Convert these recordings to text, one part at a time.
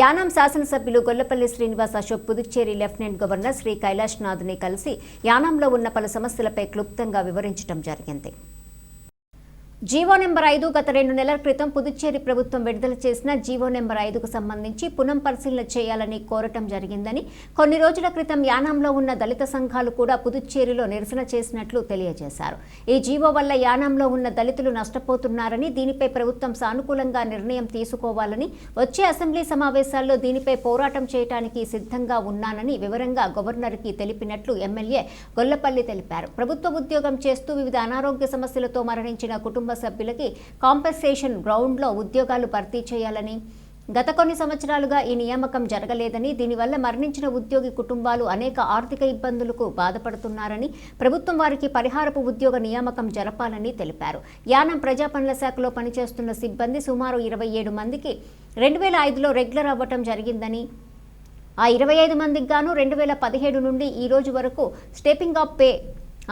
యానాం శాసనసభ్యులు Gollapalli Srinivas Ashok Puducherry lieutenant governor Shri Kailash నాథ్ని కలిసి యానాంలో ఉన్న పలు సమస్యలపై క్లుప్తంగా వివరించడం జరిగింది. జీవో నెంబర్ ఐదు గత రెండు నెలల క్రితం పుదుచ్చేరి ప్రభుత్వం విడుదల చేసిన జీవో నెంబర్ ఐదుకు సంబంధించి పునః పరిశీలన చేయాలని కోరటం జరిగిందని కొన్ని రోజుల క్రితం యానాంలో ఉన్న దళిత సంఘాలు కూడా పుదుచ్చేరిలో నిరసన చేసినట్లు తెలియజేశారు. ఈ జీవో వల్ల యానాంలో ఉన్న దళితులు నష్టపోతున్నారని దీనిపై ప్రభుత్వం సానుకూలంగా నిర్ణయం తీసుకోవాలని వచ్చే అసెంబ్లీ సమావేశాల్లో దీనిపై పోరాటం చేయడానికి సిద్ధంగా ఉన్నానని వివరంగా గవర్నర్కి తెలిపినట్లు ఎమ్మెల్యే గొల్లపల్లి తెలిపారు. ప్రభుత్వ ఉద్యోగం చేస్తూ వివిధ అనారోగ్య సమస్యలతో మరణించిన కుటుంబ సభ్యులకి కాంపెన్సేషన్ గ్రౌండ్లో ఉద్యోగాలు భర్తీ చేయాలని. గత కొన్ని సంవత్సరాలుగా ఈ నియామకం జరగలేదని దీనివల్ల మరణించిన ఉద్యోగి కుటుంబాలు అనేక ఆర్థిక ఇబ్బందులకు బాధపడుతున్నారని ప్రభుత్వం వారికి పరిహారపు ఉద్యోగ నియామకం జరపాలని తెలిపారు. యానం ప్రజా పనుల శాఖలో పనిచేస్తున్న సిబ్బంది సుమారు ఇరవై ఏడు మందికి రెండు వేల ఐదులో రెగ్యులర్ అవ్వటం జరిగిందని ఆ ఇరవై ఐదు మందికి గాను రెండు వేల పదిహేడు నుండి ఈ రోజు వరకు స్టెపింగ్ అప్ పే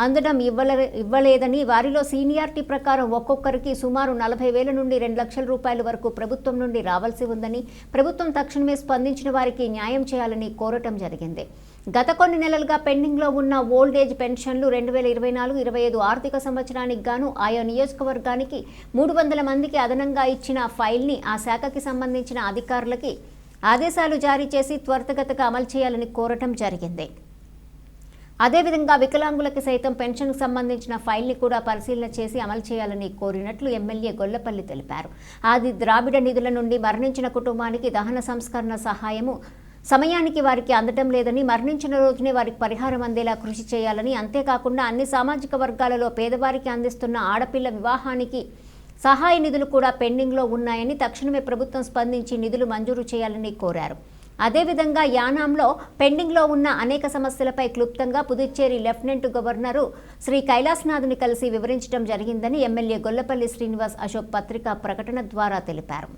అందడం ఇవ్వలే ఇవ్వలేదని వారిలో సీనియారిటీ ప్రకారం ఒక్కొక్కరికి సుమారు నలభై వేల నుండి రెండు లక్షల రూపాయల వరకు ప్రభుత్వం నుండి రావాల్సి ఉందని ప్రభుత్వం తక్షణమే స్పందించిన వారికి న్యాయం చేయాలని కోరటం జరిగింది. గత కొన్ని నెలలుగా పెండింగ్లో ఉన్న ఓల్డ్ ఏజ్ పెన్షన్లు రెండు వేల ఇరవై నాలుగు ఇరవై ఐదు ఆర్థిక సంవత్సరానికి గాను ఆయా నియోజకవర్గానికి మూడు వందల మందికి అదనంగా ఇచ్చిన ఫైల్ని ఆ శాఖకి సంబంధించిన అధికారులకి ఆదేశాలు జారీ చేసి త్వరితగతిగా అమలు చేయాలని కోరటం జరిగింది. అదేవిధంగా వికలాంగులకు సైతం పెన్షన్కు సంబంధించిన ఫైల్ని కూడా పరిశీలన చేసి అమలు చేయాలని కోరినట్లు ఎమ్మెల్యే గొల్లపల్లి తెలిపారు. ఆది ద్రావిడ నిధుల నుండి మరణించిన కుటుంబానికి దహన సంస్కరణ సహాయము సమయానికి వారికి అందటం లేదని మరణించిన రోజునే వారికి పరిహారం అందేలా కృషి చేయాలని అంతేకాకుండా అన్ని సామాజిక వర్గాలలో పేదవారికి అందిస్తున్న ఆడపిల్ల వివాహానికి సహాయ నిధులు కూడా పెండింగ్లో ఉన్నాయని తక్షణమే ప్రభుత్వం స్పందించి నిధులు మంజూరు చేయాలని కోరారు. అదేవిధంగా యానాంలో పెండింగ్లో ఉన్న అనేక సమస్యలపై క్లుప్తంగా పుదుచ్చేరి లెఫ్టినెంట్ గవర్నరు శ్రీ కైలాసనాథ్ని కలిసి వివరించడం జరిగిందని ఎమ్మెల్యే గొల్లపల్లి శ్రీనివాస్ అశోక్ పత్రికా ప్రకటన ద్వారా తెలిపారు.